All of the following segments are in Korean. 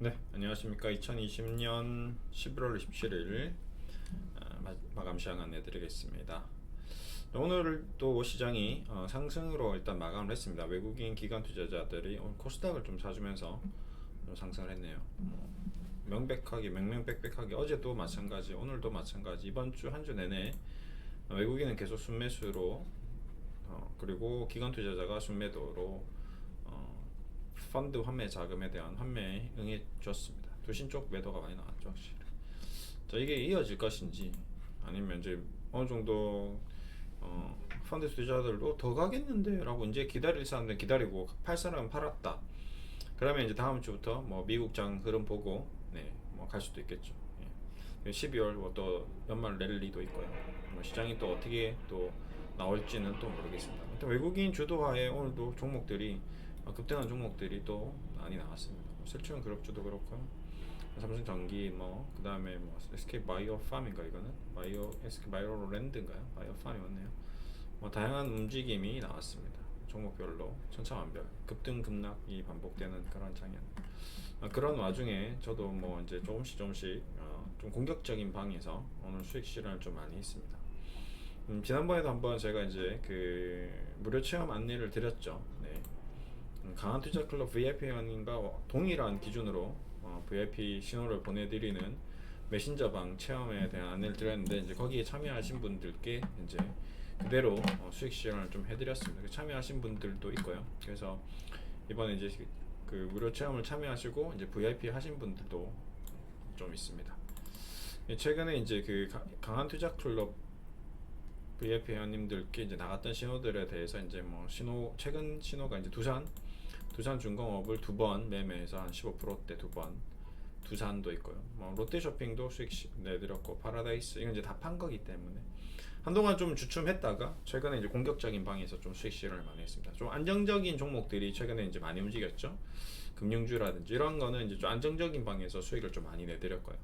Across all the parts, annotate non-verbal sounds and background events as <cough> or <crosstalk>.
네, 안녕하십니까. 2020년 11월 27일 아, 마- 마감 시장 안내드리겠습니다. 오늘 또 시장이 어, 상승으로 일단 마감을 했습니다. 외국인 기관 투자자들이 코스닥을 좀 사주면서 좀 상승을 했네요. 어, 명백하게 명명백백하게 어제도 마찬가지, 오늘도 마찬가지. 이번 주 한 주 내내 어, 외국인은 계속 순매수로 어, 그리고 기관 투자자가 순매도로 어, 펀드 환매 자금에 대한 환매에 응해 줬습니다. 두신 쪽 매도가 많이 나왔죠, 확실히. 자, 이게 이어질 것인지 아니면 이제 어느 정도 어, 펀드 투자자들도 더 가겠는데라고 이제 기다릴 사람들 기다리고 팔 사람은 팔았다. 그러면 이제 다음 주부터 뭐 미국장 흐름 보고 네, 뭐 갈 수도 있겠죠. 예. 12월 뭐 또 연말 랠리도 있고요. 뭐 시장이 또 어떻게 또 나올지는 또 모르겠습니다. 외국인 주도하에 오늘도 종목들이 어, 급등한 종목들이 또 많이 나왔습니다. 뭐 설치형 그룹주도 그렇고요. 삼성 전기 뭐 그다음에 뭐 SK 바이오 팜인가 이거는 바이오 SK 바이오 랜드인가요? 바이오 팜이 맞네요. 뭐 다양한 움직임이 나왔습니다. 종목별로 천차만별 급등 급락이 반복되는 그런 장면. 아, 그런 와중에 저도 뭐 이제 조금씩 조금씩 어, 좀 공격적인 방에서 오늘 수익 실현을 좀 많이 했습니다. 음, 지난번에도 한번 제가 이제 그 무료 체험 안내를 드렸죠. 네. 음, 강한 투자 클럽 VIP 회원님과 동일한 기준으로 어, VIP 신호를 보내드리는 메신저 방 체험에 대한 안내를 드렸는데 이제 거기에 참여하신 분들께 이제 그대로 어, 수익 실현을 좀 해드렸습니다. 그 참여하신 분들도 있고요. 그래서 이번에 이제 그 무료 체험을 참여하시고 이제 VIP 하신 분들도 좀 있습니다. 예, 최근에 이제 그 가- 강한 투자 클럽 VIP 회원님들께 이제 나갔던 신호들에 대해서 이제 뭐 신호 최근 신호가 이제 두산 두산 중공업을 두 번 매매해서 한 15%대 두 번 두산도 있고요. 뭐 롯데쇼핑도 수익 시- 내드렸고 파라다이스 이건 이제 다 판 거기 때문에 한동안 좀 주춤했다가 최근에 이제 공격적인 방에서 좀 수익 실현을 많이 했습니다. 좀 안정적인 종목들이 최근에 이제 많이 움직였죠. 금융주라든지 이런 거는 이제 좀 안정적인 방에서 수익을 좀 많이 내드렸고요.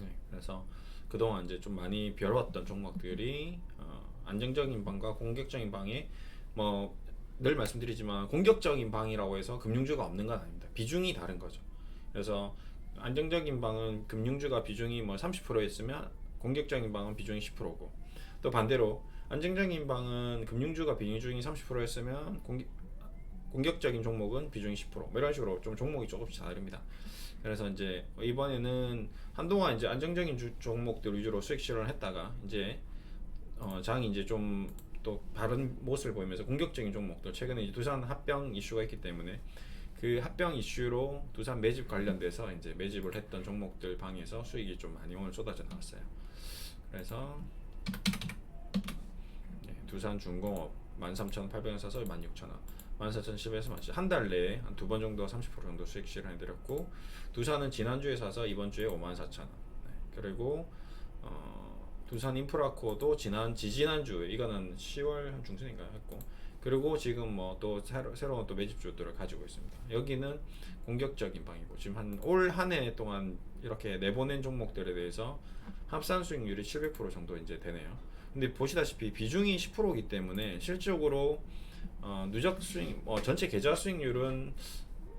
네, 그래서 그동안 이제 좀 많이 벼렀던 종목들이 어, 안정적인 방과 공격적인 방에 뭐 늘 말씀드리지만 공격적인 방이라고 해서 금융주가 없는 건 아닙니다. 비중이 다른 거죠. 그래서 안정적인 방은 금융주가 비중이 뭐 30%였으면 공격적인 방은 비중이 10%고 또 반대로 안정적인 방은 금융주가 비중이 30%였으면 공격 공격적인 종목은 비중이 10%, 뭐 이런 식으로 좀 종목이 조금씩 다릅니다. 그래서 이제 이번에는 한동안 이제 안정적인 주, 종목들 위주로 수익 실현을 했다가 이제 어, 장이 이제 좀 또 다른 모습을 보이면서 공격적인 종목들 최근에 두산 합병 이슈가 있기 때문에 그 합병 이슈로 두산 매집 관련돼서 이제 매집을 했던 종목들 방에서 수익이 좀 많이 오늘 쏟아져 나왔어요. 그래서 네, 두산 중공업 13,800원 사서 16,000원 14,010에서 만시 한달 내에 한 두 번 정도 30% 정도 수익 실현해드렸고 두산은 지난주에 사서 이번 주에 54,000원 네, 그리고 어, 두산 인프라코도 지난 지지난주에 이거는 10월 한 중순인가요? 했고. 그리고 지금 뭐 또 새로, 새로운 또 매집주들을 가지고 있습니다. 여기는 공격적인 방이고 지금 한 올 한 해 동안 이렇게 내보낸 종목들에 대해서 합산 수익률이 700% 정도 이제 되네요. 근데 보시다시피 비중이 10%이기 때문에 실질적으로 어, 누적 수익, 어, 전체 계좌 수익률은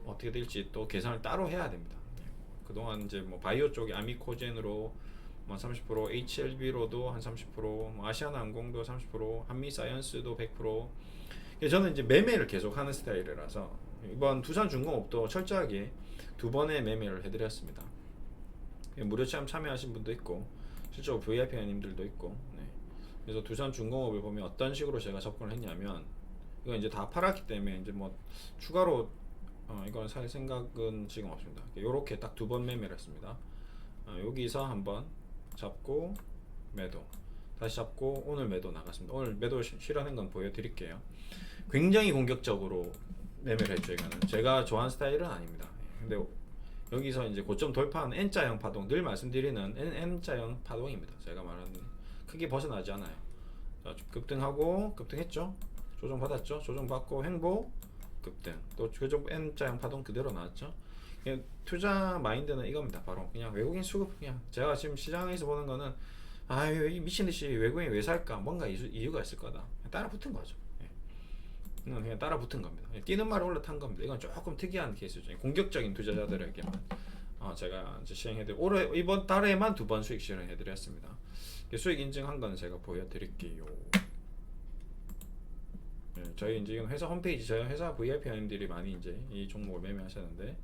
어떻게 될지 또 계산을 따로 해야 됩니다. 네, 뭐 그동안 이제 뭐 바이오 쪽에 아미코젠으로 뭐 30%, HLB로도 한 30%, 뭐 아시아나항공도 30%, 한미사이언스도 100%. 그래서 저는 이제 매매를 계속 하는 스타일이라서 이번 두산중공업도 철저하게 두 번의 매매를 해드렸습니다. 무료 체험 참여하신 분도 있고 실제로 VIP 회원님들도 있고 네. 그래서 두산중공업을 보면 어떤 식으로 제가 접근을 했냐면 이거 이제 다 팔았기 때문에 이제 뭐 추가로 어, 이건 살 생각은 지금 없습니다. 이렇게 딱 두 번 매매를 했습니다. 어, 여기서 한번 잡고 매도 다시 잡고 오늘 매도 나갔습니다. 오늘 매도 시- 실현한 건 보여드릴게요. 굉장히 공격적으로 매매를 했죠. 이거는 제가 좋아하는 스타일은 아닙니다. 예, 근데 여기서 이제 고점 돌파한 N자형 파동 늘 말씀드리는 N, N자형 파동입니다. 제가 말하는 크게 벗어나지 않아요. 자, 급등하고 급등했죠. 조정 받았죠. 조정 받고 횡보 급등 또 N자형 파동 그대로 나왔죠. 투자 마인드는 이겁니다. 바로 그냥 외국인 수급 그냥 제가 지금 시장에서 보는 거는 아유 이 미친 듯이 외국인 왜 살까 뭔가 이유, 이유가 있을 거다 따라 붙은 거죠. 예. 그냥 따라 붙은 겁니다. 뛰는 말에 올라탄 겁니다. 이건 조금 특이한 케이스죠. 공격적인 투자자들에게만 어, 제가 이제 시행해드 올해 이번 달에만 두 번 수익 실행해드렸습니다. 이게 수익 인증한 거는 제가 보여드릴게요. 네, 저희 이제 회사 홈페이지 저희 회사 VIP님들이 많이 이제 이 종목을 매매하셨는데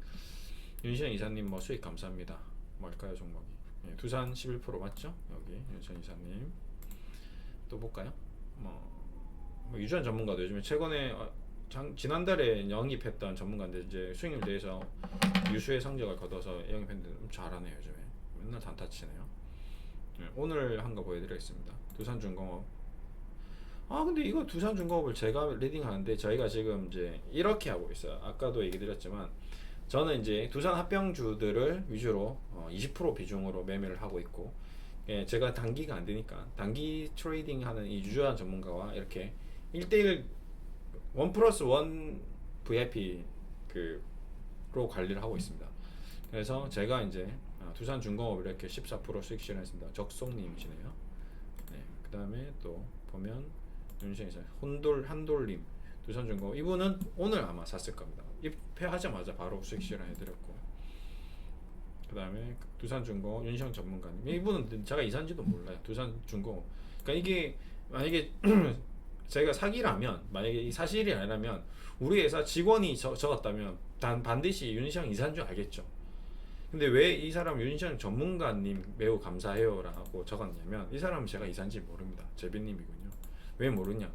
윤시영 이사님 뭐 수익 감사합니다. 뭘까요 종목이? 예, 두산 11% 맞죠? 여기 윤시영 이사님 또 볼까요? 뭐, 뭐 유주한 전문가도 요즘에 최근에 어, 장, 지난달에 영입했던 전문가인데 이제 수익률 대해서 유수의 성적을 거둬서 영입했는데 좀 잘하네요 요즘에 맨날 단타 치네요. 네, 오늘 한 거 보여드리겠습니다. 두산중공업. 아 근데 이거 두산중공업을 제가 리딩하는데 저희가 지금 이제 이렇게 하고 있어요. 아까도 얘기 드렸지만 저는 이제 두산 합병주들을 위주로 어, 20% 비중으로 매매를 하고 있고 예, 제가 단기가 안 되니까 단기 트레이딩 하는 이 유주한 전문가와 이렇게 1대1 원 플러스 원 VIP 그로 관리를 하고 있습니다. 그래서 제가 이제 아, 두산 중공업을 이렇게 14% 수익 실현했습니다. 적송님이시네요. 네, 그 다음에 또 보면 윤신이사 혼돌 한돌님 두산 중공업 이분은 오늘 아마 샀을 겁니다. 입회하자마자 바로 수익 실현해 드렸고 그 다음에 두산중공업 윤시영 전문가님 이분은 제가 이산지도 몰라요. 두산중공업 그러니까 이게 만약에 <clears throat> 제가 사기라면 만약에 이 사실이 아니라면 우리 회사 직원이 적, 적었다면 단 반드시 윤시영 이사인 줄 알겠죠. 근데 왜 이 사람 윤시영 전문가님 매우 감사해요 라고 적었냐면 이 사람은 제가 이사인지 모릅니다. 제비님이군요. 왜 모르냐?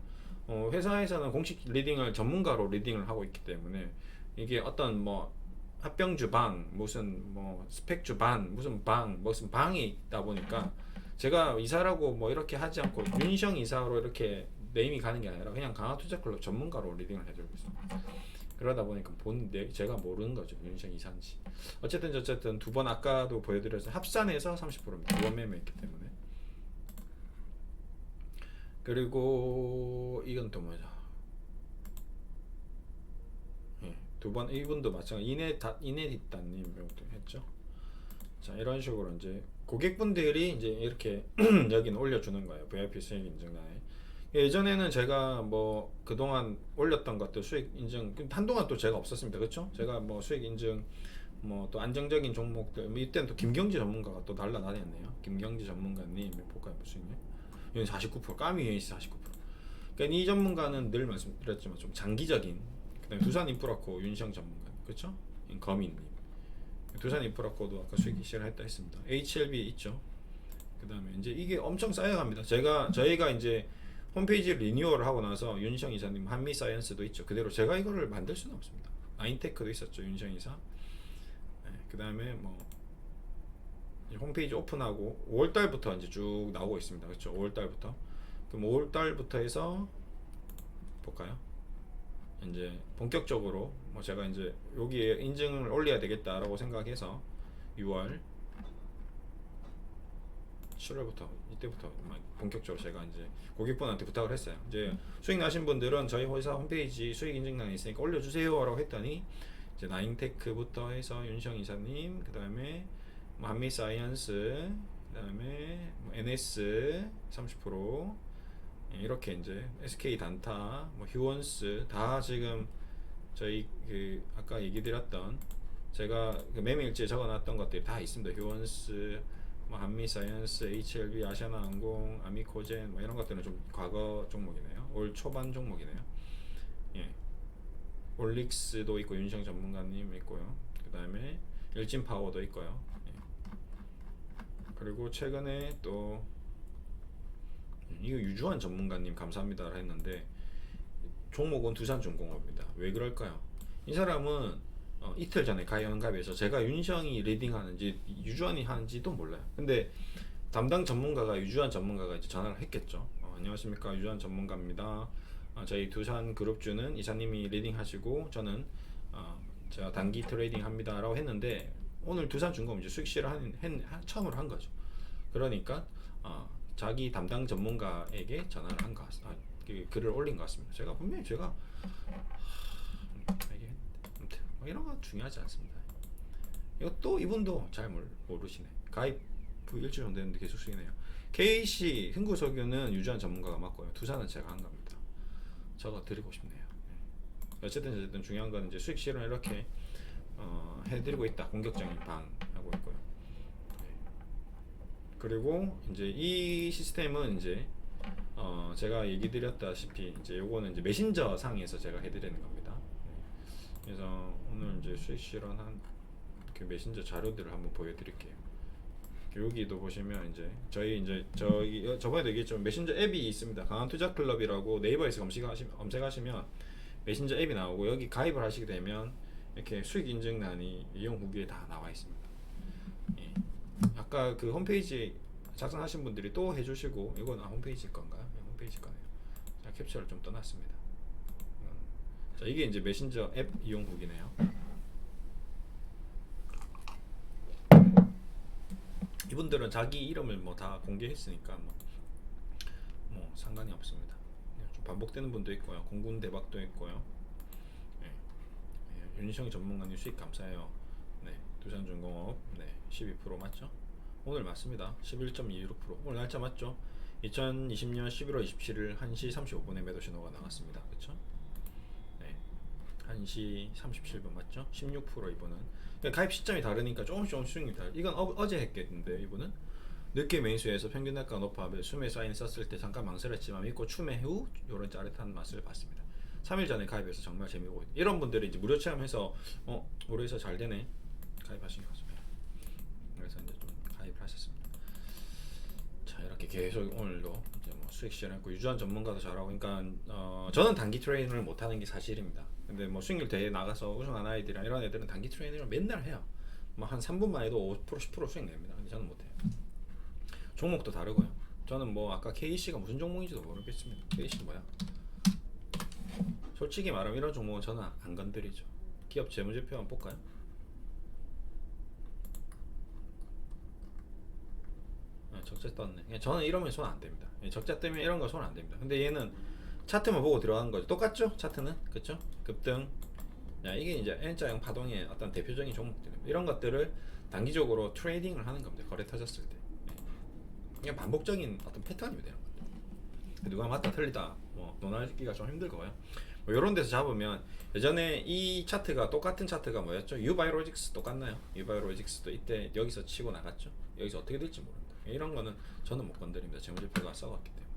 어, 회사에서는 공식 리딩을 전문가로 리딩을 하고 있기 때문에 이게 어떤 뭐 합병주 방 무슨 뭐 스펙주 반 무슨 방 무슨 방이 있다 보니까 제가 이사라고 뭐 이렇게 하지 않고 윤시영 이사로 이렇게 네임이 가는 게 아니라 그냥 강화투자클럽 전문가로 리딩을 해드리고 있습니다. 그러다 보니까 본 내, 제가 모르는 거죠 윤시영 이사인지. 어쨌든 어쨌든 두 번 아까도 보여드려서 합산해서 30%입니다. 두번 매매했기 때문에. 그리고 이건 또 뭐죠? 예, 두번 이분도 마찬가지 이네 다 이네디따님 이것도 했죠. 자 이런 식으로 이제 고객분들이 이제 이렇게 <clears throat> 여기는 올려주는 거예요. VIP 수익 인증란에. 예전에는 제가 뭐 그동안 올렸던 것들 수익 인증 한동안 또 제가 없었습니다. 그렇죠? 제가 뭐 수익 인증 뭐 또 안정적인 종목들 뭐 이때는 또 김경지 전문가가 또 날라다녔네요. 김경지 전문가님 볼까요 무슨 여기 49% 까미 있어 49%. 그러니까 이 전문가는 늘 말씀드렸지만 좀 장기적인 그다음에 두산 인프라코 윤시영 전문가 그렇죠? 거민님 두산 인프라코도 아까 수익이 실현했다 했습니다. HLB 있죠. 그다음에 이제 이게 엄청 쌓여갑니다. 제가 저희가 이제 홈페이지 리뉴얼을 하고 나서 윤시영 이사님 한미 사이언스도 있죠. 그대로 제가 이거를 만들 수는 없습니다. 아인테크도 있었죠. 윤시영 이사. 네, 그다음에 뭐 홈페이지 오픈하고 5월 달부터 이제 쭉 나오고 있습니다. 그렇죠? 5월 달부터. 그럼 5월 달부터 해서 볼까요? 이제 본격적으로 뭐 제가 이제 여기에 인증을 올려야 되겠다라고 생각해서 6월 7월부터 이때부터 막 본격적으로 제가 이제 고객분한테 부탁을 했어요. 이제 수익 나신 분들은 저희 회사 홈페이지 수익 인증란이 있으니까 올려주세요라고 했더니 이제 나인테크부터 해서 윤시영 이사님 그다음에 뭐 한미 사이언스 그다음에 뭐 NS 30% 예, 이렇게 이제 SK 단타 뭐 휴원스 다 지금 저희 그 아까 얘기 드렸던 제가 그 매매일지에 적어놨던 것들이 다 있습니다. 휴원스 뭐 한미 사이언스, HLB, 아시아나항공, 아미코젠 뭐 이런 것들은 좀 과거 종목이네요. 올 초반 종목이네요. 예. 올릭스도 있고 윤시영 전문가님 있고요. 그 다음에 일진 파워도 있고요. 예. 그리고 최근에 또 이거 유주환 전문가님 감사합니다 했는데 종목은 두산중공업입니다. 왜 그럴까요? 이 사람은 어, 이틀 전에 가연갑에서 제가 윤시영이 리딩하는지 유주환이 하는지도 몰라요. 근데 담당 전문가가 유주환 전문가가 이제 전화를 했겠죠. 어, 안녕하십니까 유주환 전문가입니다. 어, 저희 두산 그룹주는 이사님이 리딩하시고 저는 어, 제가 단기 트레이딩 합니다라고 했는데 오늘 두산중공업 이제 수익 한, 처음으로 한 거죠. 그러니까 어, 자기 담당 전문가에게 전화를 한 것 같습니다. 아, 그 글을 올린 것 같습니다. 제가 분명히 제가 하, 이게 뭐 이런 건 중요하지 않습니다. 이것도 이분도 잘 모르, 모르시네. 가입 후 일주일 정도 됐는데 계속 쓰이네요. KC 흥구석유는 유주한 전문가가 맡고요. 두산은 제가 한 겁니다. 적어 드리고 싶네요. 예. 어쨌든 어쨌든 중요한 건 이제 수익 실현 이렇게 어, 해드리고 있다. 공격적인 방. 네. 그리고 이제 이 시스템은 이제 어, 제가 얘기 드렸다시피 이제 요거는 이제 메신저 상에서 제가 해드리는 겁니다. 네. 그래서 오늘 이제 수익 실현한 그 메신저 자료들을 한번 보여드릴게요. 여기도 보시면 이제 저희 이제 저기 어, 저번에도 얘기했지만 메신저 앱이 있습니다. 강한 투자 클럽이라고 네이버에서 검색하시면 검색하시면 메신저 앱이 나오고 여기 가입을 하시게 되면 이렇게 수익 인증란이 이용 후기에 다 나와 있습니다. 예. 아까 그 홈페이지 작성하신 분들이 또 해주시고 이건 아, 홈페이지 건가요? 네, 홈페이지 거네요. 자 캡처를 좀 떠났습니다. 음. 자 이게 이제 메신저 앱 이용 후기네요. 이분들은 자기 이름을 뭐 다 공개했으니까 뭐, 뭐 상관이 없습니다. 그냥 좀 반복되는 분도 있고요. 공군 대박도 있고요. 예. 예, 윤희성 전문가님 수익 감사해요. 네, 두산중공업 네, 12% 맞죠? 오늘 맞습니다. 11.26% 오늘 날짜 맞죠? 2020년 11월 27일 1시 35분에 매도 신호가 나갔습니다. 그렇죠? 네. 1시 37분 맞죠? 16% 이분은 가입 시점이 다르니까 조금씩 조금씩 다 이건 어, 제 했겠는데 이분은 늦게 매수해서 평균 단가 높아 수매 사인 썼을 때 잠깐 망설였지만 믿고 추매 후 이런 짜릿한 맛을 봤습니다. 3일 전에 가입해서 정말 재미있고 이런 분들이 이제 무료 체험해서 어 우리 회사 잘 되네 가입하신 것 같습니다. 그래서 이제 하셨습니다. 자 이렇게 계속 오늘도 이제 뭐 수익 실현했고 유주한 전문가도 잘하고 그러니까 어, 저는 단기 트레이닝을 못하는 게 사실입니다. 근데 뭐 수익률 대회 나가서 우승한 아이들이랑 이런 애들은 단기 트레이닝을 맨날 해요. 뭐 한 3분만 해도 5% 10% 수익 냅니다. 근데 저는 못해요. 종목도 다르고요. 저는 뭐 아까 KC가 무슨 종목인지도 모르겠습니다. KC 뭐야? 솔직히 말하면 이런 종목은 저는 안 건드리죠. 기업 재무제표 한번 볼까요? 아, 적자 떴네. 그냥 저는 이러면 손 안 됩니다. 예, 적자 때문에 이런 거 손 안 됩니다. 근데 얘는 차트만 보고 들어간 거죠. 똑같죠? 차트는 그렇죠? 급등. 야 이게 이제 N자형 파동의 어떤 대표적인 종목들입니다. 이런 것들을 단기적으로 트레이딩을 하는 겁니다. 거래 터졌을 때. 예. 그냥 반복적인 어떤 패턴이 되는 거죠. 누가 맞다 틀리다 뭐 논하기가 좀 힘들고요. 뭐 이런 데서 잡으면 예전에 이 차트가 똑같은 차트가 뭐였죠? 유바이로직스 똑같나요? 유바이로직스도 이때 여기서 치고 나갔죠. 여기서 어떻게 될지 모릅니다. 이런 거는 저는 못 건드립니다. 재무제표가 써왔기 때문에.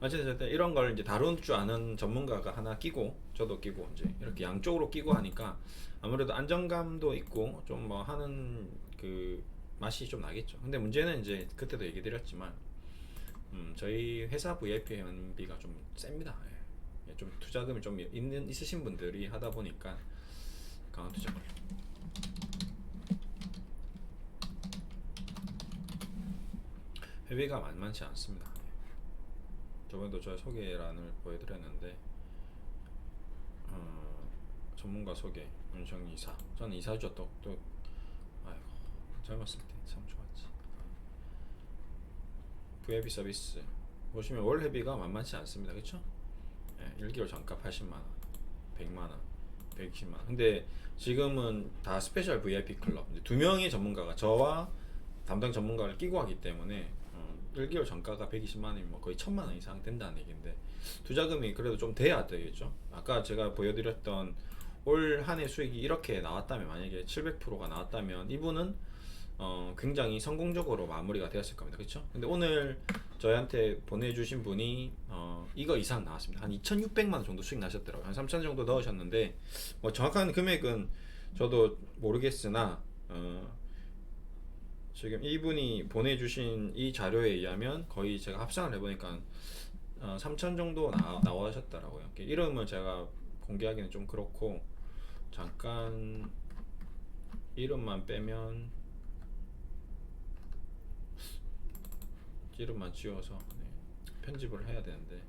어쨌든 이런 걸 이제 다룰 줄 아는 전문가가 하나 끼고 저도 끼고 이제 이렇게 양쪽으로 끼고 하니까 아무래도 안정감도 있고 좀 뭐 하는 그 맛이 좀 나겠죠. 근데 문제는 이제 그때도 얘기 드렸지만 음, 저희 회사 VIP 회원비가 좀 셉니다. 예. 좀 투자금이 좀 있는 있으신 분들이 하다 보니까 강한 투자. 회비가 만만치 않습니다. 예. 저번에도 저 소개란을 보여드렸는데 어, 전문가 소개 윤성 이사 저는 이사죠 또, 또 아이고 젊었을 때 참 좋았지 VIP 서비스 보시면 월 회비가 만만치 않습니다 그쵸? 예, 1개월 전값 80만원 100만원 120만원 근데 지금은 다 스페셜 VIP 클럽 두 명의 전문가가 저와 담당 전문가를 끼고 하기 때문에 어, 1개월 전가가 120만 원이면 뭐 거의 1000만 원 이상 된다는 얘기인데 투자금이 그래도 좀 돼야 되겠죠. 아까 제가 보여드렸던 올 한 해 수익이 이렇게 나왔다면 만약에 700%가 나왔다면 이분은 어, 굉장히 성공적으로 마무리가 되었을 겁니다. 그렇죠? 근데 오늘 저희한테 보내주신 분이 어, 이거 이상 나왔습니다. 한 2,600만 원 정도 수익 나셨더라고요. 한3,000 정도 넣으셨는데 뭐 정확한 금액은 저도 모르겠으나 어, 지금 이분이 보내주신 이 자료에 의하면 거의 제가 합산을 해보니까 어, 3천 정도 나, 나오셨더라고요. 이름을 제가 공개하기는 좀 그렇고 잠깐 이름만 빼면 이름만 지워서 네, 편집을 해야 되는데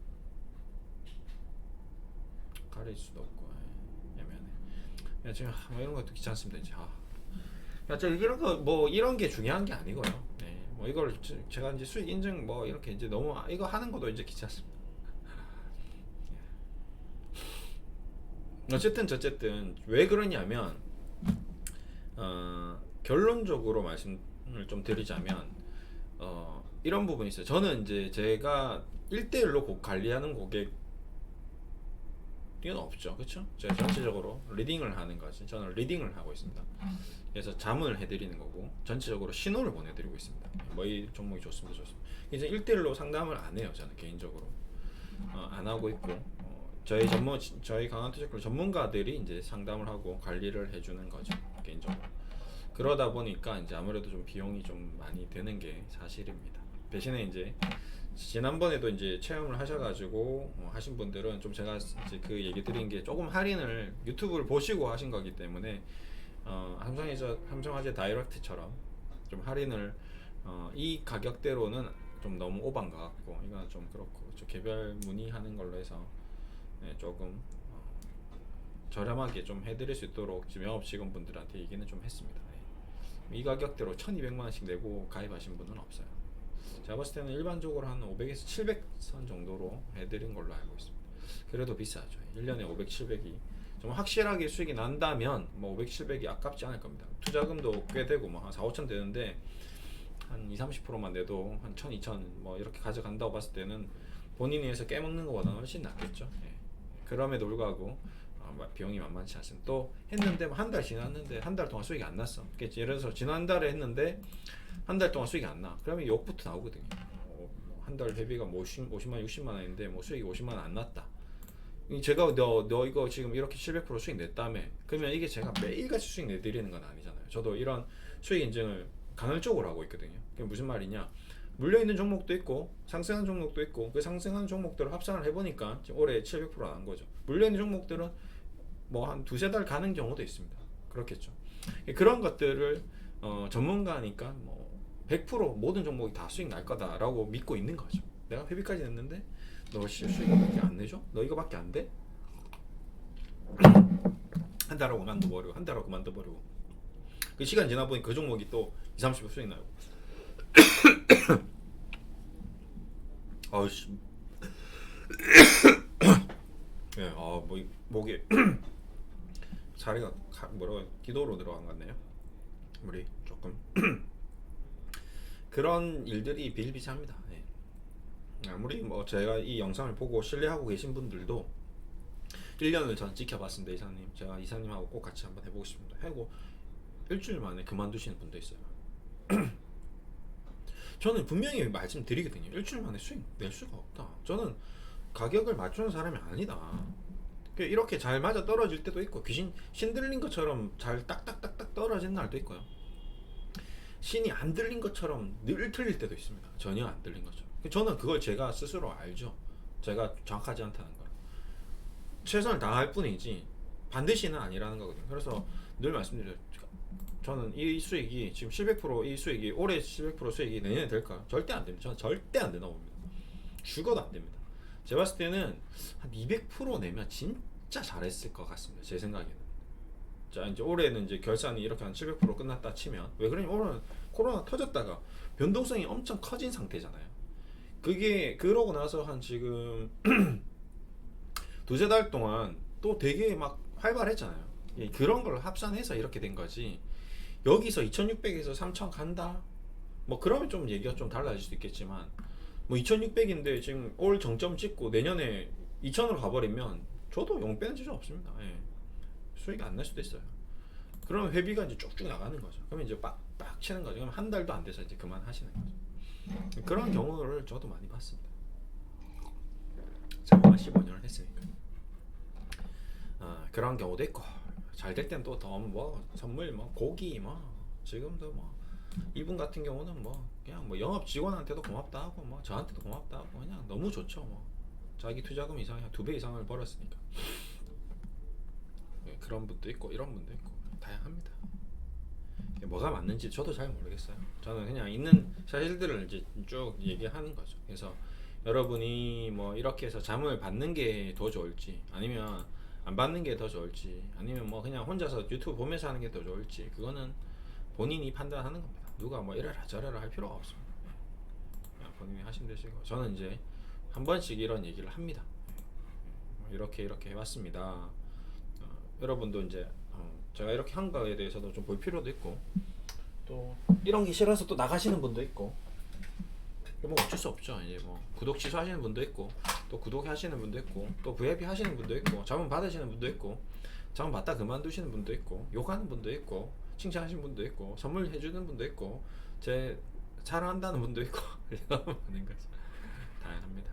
가릴 수도 없고 예, 애매하네. 야, 지금 뭐 이런 것도 귀찮습니다 이제. 아. 야, 저 이런 거뭐 이런 게 중요한 게 아니고요. 네, 뭐 이걸 저- 제가 이제 수익 인증 뭐 이렇게 이제 너무 아- 이거 하는 것도 이제 귀찮습니다. 어쨌든 저쨌든 왜 그러냐면 어, 결론적으로 말씀을 좀 드리자면 어, 이런 부분이 있어요. 저는 이제 제가 1대1로 관리하는 고객 이건 없죠, 그렇죠? 제가 전체적으로 리딩을 하는 거지. 저는 리딩을 하고 있습니다. 그래서 잠을 해드리는 거고 전체적으로 신호를 보내드리고 있습니다. 뭐 이 종목이 좋습니다, 좋습니다. 이제 1대1로 상담을 안 해요, 저는 개인적으로 어, 안 하고 있고 어, 저희 전문 저희 강한투자클 전문가들이 이제 상담을 하고 관리를 해주는 거죠, 개인적으로. 그러다 보니까 이제 아무래도 좀 비용이 좀 많이 드는 게 사실입니다. 대신에 이제 지난번에도 이제 체험을 하셔가지고 어, 하신 분들은 좀 제가 이제 그 얘기 드린 게 조금 할인을 유튜브를 보시고 하신 거기 때문에 어, 삼성에서 삼성화재 다이렉트처럼 좀 할인을 어, 이 가격대로는 좀 너무 오반 것 같고 이거는 좀 그렇고 좀 개별 문의하는 걸로 해서 네, 조금 어, 저렴하게 좀 해드릴 수 있도록 지금 영업 직원분들한테 얘기는 좀 했습니다. 네. 이 가격대로 1,200만 원씩 내고 가입하신 분은 없어요. 제가 봤을 때는 일반적으로 한 500에서 700선 정도로 해드린 걸로 알고 있습니다. 그래도 비싸죠. 1년에 500, 700이 좀 확실하게 수익이 난다면 뭐 500, 700이 아깝지 않을 겁니다. 투자금도 꽤 되고 뭐 한 4, 5천 되는데 한 2, 30%만 내도 한 1,000, 2,000뭐 이렇게 가져간다고 봤을 때는 본인이 해서 깨먹는 것보다는 훨씬 낫겠죠. 예. 그럼에도 불구하고 어, 마- 비용이 만만치 않습니다. 또 했는데 한달 지났는데 한 달 동안 수익이 안 났어. 그러니까 예를 들어서 지난달에 했는데 한 달 동안 수익이 안 나. 그러면 욕부터 나오거든요. 어, 한달 회비가 뭐 50, 50만 60만 원인데 뭐 수익이 50만 원 안 났다. 이 제가 너, 너 이거 지금 이렇게 700% 수익 냈다며. 그러면 이게 제가 매일같이 수익 내드리는 건 아니잖아요. 저도 이런 수익 인증을 간헐적으로 하고 있거든요. 그게 무슨 말이냐. 물려있는 종목도 있고 상승한 종목도 있고 그 상승한 종목들을 합산을 해보니까 올해 700%난 거죠. 물려있는 종목들은 뭐 한 두세 달 가는 경우도 있습니다. 그렇겠죠. 그런 것들을 어, 전문가니까 뭐 100% 모든 종목이 다 수익 날 거다라고 믿고 있는 거죠. 내가 회비까지 냈는데 너 시- 수익밖에 안 내줘? 너 이거밖에 안 돼? <clears throat> 한 달하고 그만둬버리고 한 달하고 그만둬버리고. 그 시간 지나 보니 그 종목이 또 2, 30% 수익 나고 <clears throat> 아우씨. <clears throat> 예, 아, 뭐, 이- 목에 자리가 가, 뭐라고 기도로 들어간 것 같네요. 물이 조금 그런 일들이 비일비재합니다. 예. 아무리 뭐 제가 이 영상을 보고 신뢰하고 계신 분들도 1년을 전 지켜봤습니다 이사님. 제가 이사님하고 꼭 같이 한번 해보고 싶습니다. 하고 일주일 만에 그만두시는 분도 있어요. <clears throat> 저는 분명히 말씀드리거든요. 일주일 만에 수익 낼 수가 없다. 저는 가격을 맞추는 사람이 아니다. 그 이렇게 잘 맞아 떨어질 때도 있고 귀신 신 들린 것처럼 잘 딱딱딱딱 떨어지는 날도 있고요 신이 안 들린 것처럼 늘 틀릴 때도 있습니다. 전혀 안 들린 것처럼. 저는 그걸 제가 스스로 알죠. 제가 정확하지 않다는 걸. 최선을 다할 뿐이지 반드시는 아니라는 거거든요. 그래서 늘 말씀드려요. 저는 이 수익이 지금 700%이 수익이 올해 700% 수익이 내년에 될까요? 절대 안 됩니다. 저는 절대 안 된다고 봅니다. 죽어도 안 됩니다. 제가 봤을 때는 한 200% 내면 진짜 잘했을 것 같습니다. 제 생각에는. 자 이제 올해는 이제 결산이 이렇게 한 700% 끝났다 치면 왜 그러냐면 올해는 코로나 터졌다가 변동성이 엄청 커진 상태잖아요. 그게 그러고 나서 한 지금 <clears throat> 두세 달 동안 또 되게 막 활발했잖아요. 예, 그런 걸 합산해서 이렇게 된 거지. 여기서 2,600에서 3,000 간다. 뭐 그러면 좀 얘기가 좀 달라질 수도 있겠지만 뭐 2,600인데 지금 올 정점 찍고 내년에 2,000으로 가버리면 저도 용 빼는 지점 없습니다. 예. 수익이 안 날 수도 있어요. 그러면 회비가 이제 쭉쭉 나가는 거죠. 그러면 이제 빡빡 치는 거죠. 그럼 한 달도 안 돼서 이제 그만 하시는 거죠. 그런 경우를 저도 많이 봤습니다. 제가 한 15년을 했으니까. 아, 그런 경우도 있고 잘 될 땐 또 더 뭐 선물 뭐 고기 뭐 지금도 뭐 이분 같은 경우는 뭐 그냥 뭐 영업 직원한테도 고맙다 하고 뭐 저한테도 고맙다 하고 그냥 너무 좋죠 뭐 자기 투자금 이상이 두배 이상을 벌었으니까 예, 그런 분도 있고 이런 분도 있고 다양합니다. 뭐가 맞는지 저도 잘 모르겠어요. 저는 그냥 있는 사실들을 이제 쭉 얘기하는 거죠. 그래서 여러분이 뭐 이렇게 해서 잠을 받는 게 더 좋을지 아니면 안 받는 게 더 좋을지 아니면 뭐 그냥 혼자서 유튜브 보면서 하는 게 더 좋을지 그거는 본인이 판단하는 겁니다. 누가 뭐 이래라 저래라 할 필요가 없습니다. 예. 그냥 본인이 하시면 되시고 저는 이제 한 번씩 이런 얘기를 합니다. 뭐 이렇게 이렇게 해왔습니다. 어, 여러분도 이제 어, 제가 이렇게 한 거에 대해서도 좀 볼 필요도 있고 또 이런 게 싫어서 또 나가시는 분도 있고 뭐 어쩔 수 없죠. 이제 뭐 구독 취소하시는 분도 있고 또 구독 하시는 분도 있고 또 VIP 하시는 분도 있고 자문 받으시는 분도 있고 자문 받다 그만두시는 분도 있고 욕하는 분도 있고 칭찬하시는 분도 있고 선물 해 주는 분도 있고 제 자랑한다는 분도 있고 많은 거죠 다양합니다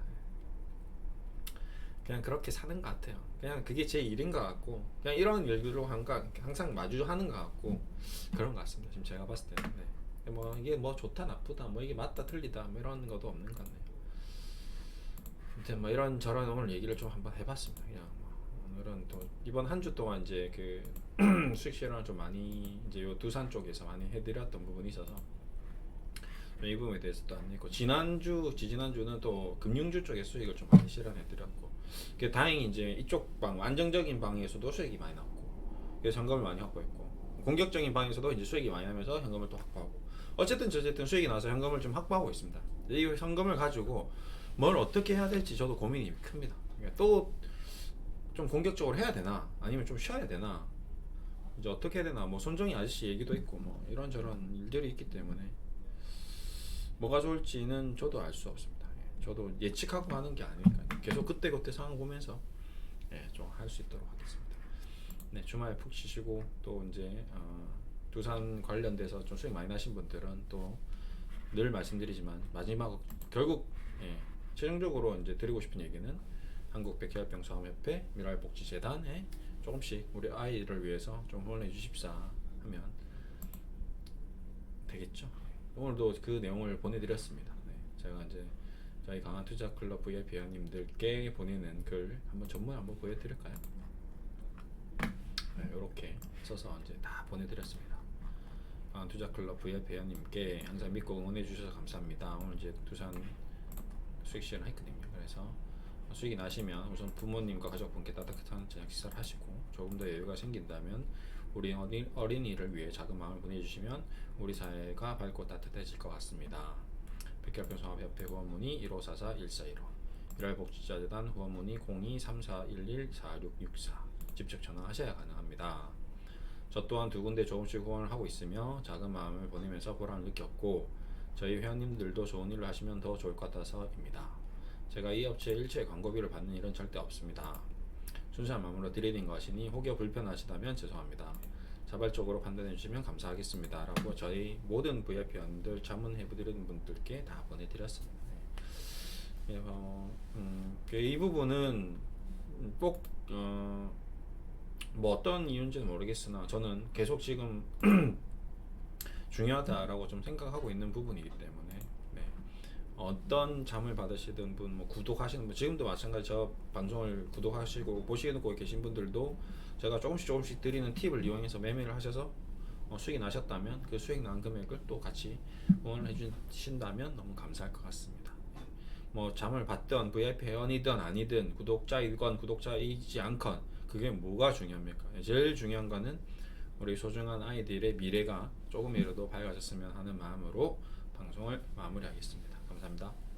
그냥 그렇게 사는 것 같아요 그냥 그게 제 일인 것 같고 그냥 이런 일들로 한가 항상 마주하는 것 같고 그런 것 같습니다 지금 제가 봤을 때는 네. 뭐 이게 뭐 좋다 나쁘다 뭐 이게 맞다 틀리다 뭐 이런 것도 없는 것 같네요 아무튼 뭐 이런 저런 오늘 얘기를 좀 한번 해봤습니다. 그냥 뭐 오늘은 또 이번 한 주 동안 이제 그 <clears throat> 수익 실현을 좀 많이 이제 요 두산 쪽에서 많이 해드렸던 부분이 있어서 이 부분에 대해서 또 안냈고 지난주 지지난주는 또 금융주 쪽에 수익을 좀 많이 실현해드렸고 그 다행히 이제 이쪽 방 안정적인 방에서도 수익이 많이 났고 그래서 현금을 많이 확보했고 공격적인 방에서도 이제 수익이 많이 나면서 현금을 또 확보하고 어쨌든 저쨌든 수익이 나서 현금을 좀 확보하고 있습니다. 이 현금을 가지고 뭘 어떻게 해야 될지 저도 고민이 큽니다. 또좀 공격적으로 해야 되나 아니면 좀 쉬어야 되나 이제 어떻게 해야 되나 뭐 손정희 아저씨 얘기도 있고 뭐 이런저런 일들이 있기 때문에 뭐가 좋을지는 저도 알 수 없습니다. 예, 저도 예측하고 하는 게 아니니까 계속 그때 그때 상황 보면서 예, 좀할 수 있도록 하겠습니다. 네 주말 푹 쉬시고 또 이제 어, 두산 관련돼서 좀 수익 많이 나신 분들은 또 늘 말씀드리지만 마지막 결국 예, 최종적으로 이제 드리고 싶은 얘기는 한국 백혈병 수험협회 미랄복지재단에 조금씩 우리 아이를 위해서 좀 후원해 주십사 하면 되겠죠. 오늘도 그 내용을 보내드렸습니다. 네, 제가 이제 저희 강한 투자 클럽 VIP 회원님들께 보내는 글 한번 전문 한번 보여드릴까요? 네, 이렇게 써서 이제 다 보내드렸습니다. 강한 투자 클럽 VIP 회원님께 항상 믿고 응원해 주셔서 감사합니다. 오늘 이제 두산 수익 실현 했거든요. 그래서 수익이 나시면 우선 부모님과 가족분께 따뜻한 저녁 식사를 하시고 조금 더 여유가 생긴다면 우리 어린, 어린이를 위해 작은 마음을 보내주시면 우리 사회가 밝고 따뜻해질 것 같습니다. 백혈병 성합협회 후원문의 1544-1415 일월복지자재단 후원문의 0234114664 직접 전화하셔야 가능합니다. 저 또한 두 군데 조금씩 후원을 하고 있으며 작은 마음을 보내면서 보람을 느꼈고 저희 회원님들도 좋은 일을 하시면 더 좋을 것 같아서입니다. 제가 이 업체에 일체 광고비를 받는 일은 절대 없습니다. 순수한 마음으로 드리는 것이니 혹여 불편하시다면 죄송합니다. 자발적으로 판단해 주시면 감사하겠습니다. 라고 저희 모든 VIP원들 자문해드리는 분들께 다 보내드렸습니다. 네. 예, 어, 음, 그이 부분은 꼭 어, 뭐 어떤 이유인지는 모르겠으나 저는 계속 지금 <clears throat> 중요하다라고 좀 생각하고 있는 부분이기 때문에 네. 어떤 잠을 받으시던 분, 뭐 구독하시는 분, 지금도 마찬가지 저 방송을 구독하시고 보시고 계신 분들도 제가 조금씩 조금씩 드리는 팁을 이용해서 매매를 하셔서 어, 수익이 나셨다면 그 수익 난 금액을 또 같이 응원을 해주신다면 너무 감사할 것 같습니다. 뭐 잠을 받던 VIP 회원이든 아니든 구독자이건 구독자이지 않건 그게 뭐가 중요합니까? 제일 중요한 거는 우리 소중한 아이들의 미래가 조금이라도 밝아졌으면 하는 마음으로 방송을 마무리하겠습니다. 감사합니다.